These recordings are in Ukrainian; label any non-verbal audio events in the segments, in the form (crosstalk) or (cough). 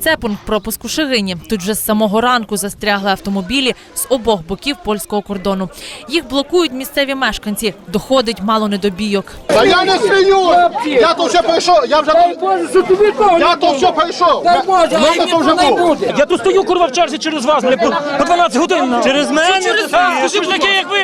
Це пункт пропуску Шигині. Тут вже з самого ранку застрягли автомобілі з обох боків польського кордону. Їх блокують місцеві мешканці. Доходить мало не до бійок. Та я не сміюсь! Я то вже прийшов, я вже Дай Боже, що тобі того я то вже прийшов. Дай Боже, Ну, то вже не був. буде. Я тут стою, курва, в черзі через вас, по, по 12 годин. Через мене Через вас, як ви.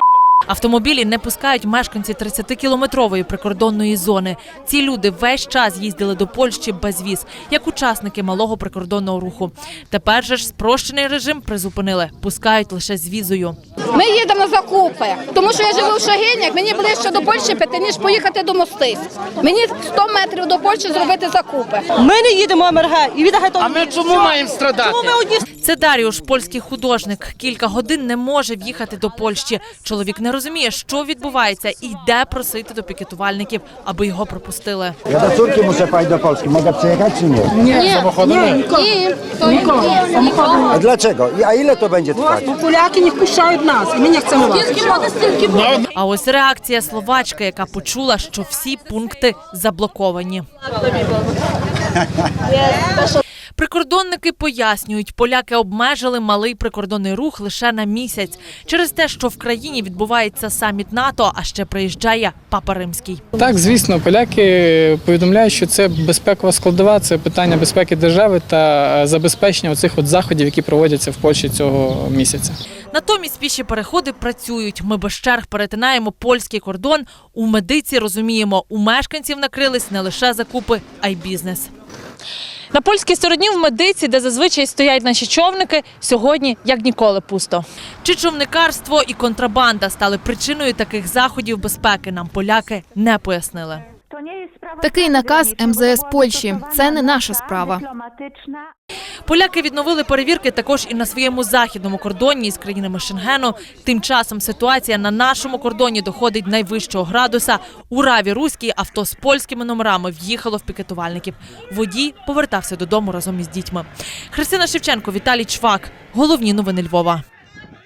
Автомобілі не пускають мешканці 30-кілометрової прикордонної зони. Ці люди весь час їздили до Польщі без віз, як учасники малого прикордонного руху. Тепер же ж спрощений режим призупинили, пускають лише з візою. Ми їдемо закупи, тому що я живу в Шагинях, мені ближче до Польщі піти, ніж поїхати до Мостиць. Мені 100 метрів до Польщі зробити закупи. Ми не їдемо МРГ і віддає А ми чому маємо страдати? Чому ми одні Це Даріуш, польський художник. Кілька годин не може в'їхати до Польщі. Чоловік не розуміє, що відбувається, і йде просити до пікетувальників, аби його пропустили. Do córki muszę pojechać do Polski. Mogę przyjechać czy nie? Ні, ні, то ні. A dlaczego? I- A ile to będzie trwać? Бо поляки не впущають нас, і ми не chcemy вас. А ось реакція словачки, яка почула, що всі пункти заблоковані. (laughs) Прикордонники пояснюють, поляки обмежили малий прикордонний рух лише на місяць через те, що в країні відбувається саміт НАТО, а ще приїжджає Папа Римський. Так, звісно, поляки повідомляють, що це безпекова складова, це питання безпеки держави та е, забезпечення оцих от заходів, які проводяться в Польщі цього місяця. Натомість піші переходи працюють. Ми без черг перетинаємо польський кордон. У медиці розуміємо, у мешканців накрились не лише закупи, а й бізнес. На польській стороні в медиці, де зазвичай стоять наші човники, сьогодні як ніколи пусто. Чи човникарство і контрабанда стали причиною таких заходів безпеки? Нам поляки не пояснили. Такий наказ МЗС Польщі. Це не наша справа. Поляки відновили перевірки також і на своєму західному кордоні із країнами Шенгену. Тим часом ситуація на нашому кордоні доходить найвищого градуса. У Раві Руській авто з польськими номерами в'їхало в пікетувальників. Водій повертався додому разом із дітьми. Христина Шевченко, Віталій Чвак. Головні новини Львова.